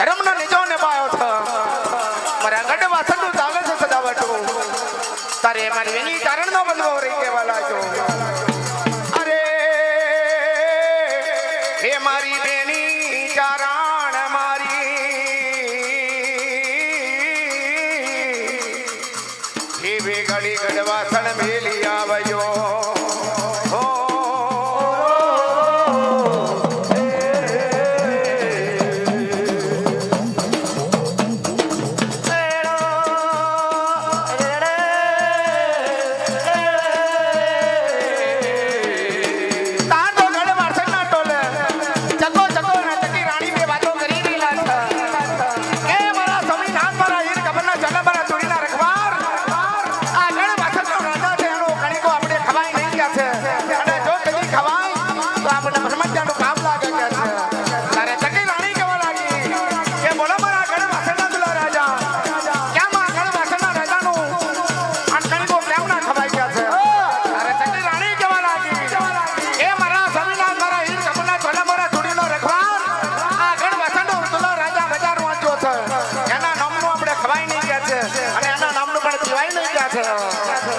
ધર્મનો નિજો નિભાયો છ. મારા ગઢવા થતું આવે છે સદાવટું. તારે મારી એની ચારણનો બદલો રહી કહેવા લાગ્યો. અરે, હે મારી બેની ચારણ મારી. હે બે ગળી ગઢવાસણ મેલી આવ્યો આપણને કામ લાગે છે. તારે ચકી રાણી કહેવા લાગી કે બોલો રાજા. કેમ આ ગળે વાસણના રાજાનું આ કણિકો કેમ છે? તારે ચકી રાણી મારા સ્વામિનાથ મારા હીર આ ગણ વાસણનો રાજા બજાર વાંચ્યો છે એના નામનું આપણે ખવાઈ નહીં છે અને એના નામનું પણ પીવાય નહીં ગયા છે